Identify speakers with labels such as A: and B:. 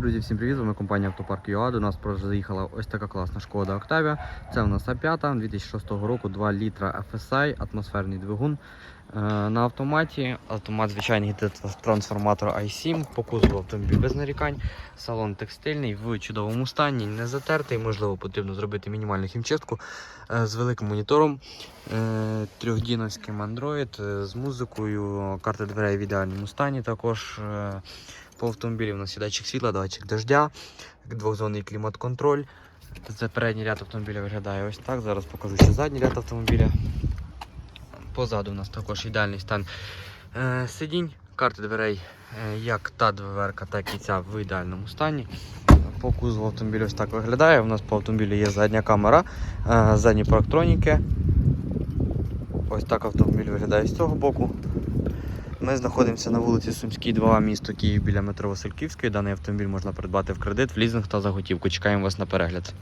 A: Друзі, всім привіт! З вами компанія Автопарк ЮА. До нас заїхала ось така класна шкода Октавія. Це у нас А5 2006 року, 2 літра FSI, атмосферний двигун. Е, На автоматі, автомат звичайний трансформатор i7, по кузову автомобіль без нарікань, салон текстильний в чудовому стані, не затертий, можливо, потрібно зробити мінімальну хімчистку е, з великим монітором, е, трьохдіновським Android з музикою, карта дверей в ідеальному стані також. по автомобілі у нас є датчик світла, датчик дождя, двохзонний клімат-контроль. Це передній ряд автомобіля виглядає ось так. Зараз покажу ще задній ряд автомобіля. Позаду у нас також ідеальний стан е, сидінь, карти дверей, е, як та дверка, так і ця в ідеальному стані. По кузову автомобіля ось так виглядає. У нас по автомобілі є задня камера, е, задні парктроніки. Ось так автомобіль виглядає з цього боку. Ми знаходимося на вулиці Сумській, 2, місто Київ біля метро Васильківської. Даний автомобіль можна придбати в кредит, в лізинг та за готівку. Чекаємо вас на перегляд.